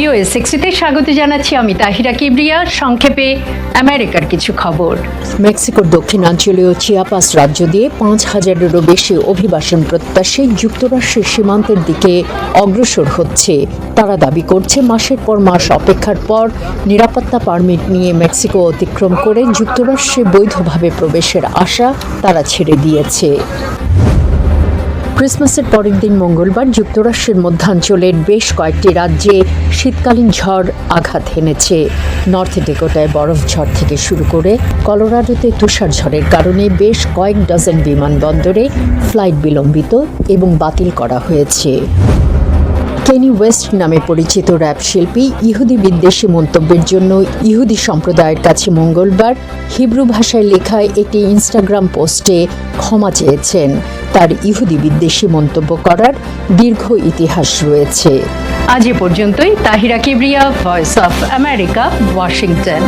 Three সিক্সটিতে স্বাগত জানাচ্ছি আমি তাহিরা কিবরিয়া। সংক্ষেপে আমেরিকার কিছু খবর। মেক্সিকোর দক্ষিণাঞ্চলীয় চিয়াপাস রাজ্য দিয়ে পাঁচ হাজারেরও বেশি অভিবাসন প্রত্যাশী যুক্তরাষ্ট্রের সীমান্তের দিকে অগ্রসর হচ্ছে। তারা দাবি করছে মাসের পর মাস অপেক্ষার পর নিরাপত্তা পারমিট নিয়ে মেক্সিকো অতিক্রম করে যুক্তরাষ্ট্রে বৈধভাবে প্রবেশের আশা তারা ছেড়ে দিয়েছে। ক্রিসমাসের পরের দিন মঙ্গলবার যুক্তরাষ্ট্রের মধ্যাঞ্চলের বেশ কয়েকটি রাজ্যে শীতকালীন ঝড় আঘাত হেনেছে। নর্থ ডেকোটায় বরফ ঝড় থেকে শুরু করে কলোরাডোতে তুষার ঝড়ের কারণে বেশ কয়েক ডজন বিমানবন্দরে ফ্লাইট বিলম্বিত এবং বাতিল করা হয়েছে। কেনি ওয়েস্ট নামে পরিচিত র্যাপ শিল্পী ইহুদি বিদ্বেষী মন্তব্যের জন্য ইহুদি সম্প্রদায়ের কাছে মঙ্গলবার হিব্রু ভাষায় লেখা একটি ইনস্টাগ্রাম পোস্টে ক্ষমা চেয়েছেন। তার ইহুদি বিদ্বেষী মন্তব্য করার দীর্ঘ ইতিহাস রয়েছে। আজ এ পর্যন্তই, Tahira Kibria Voice of America Washington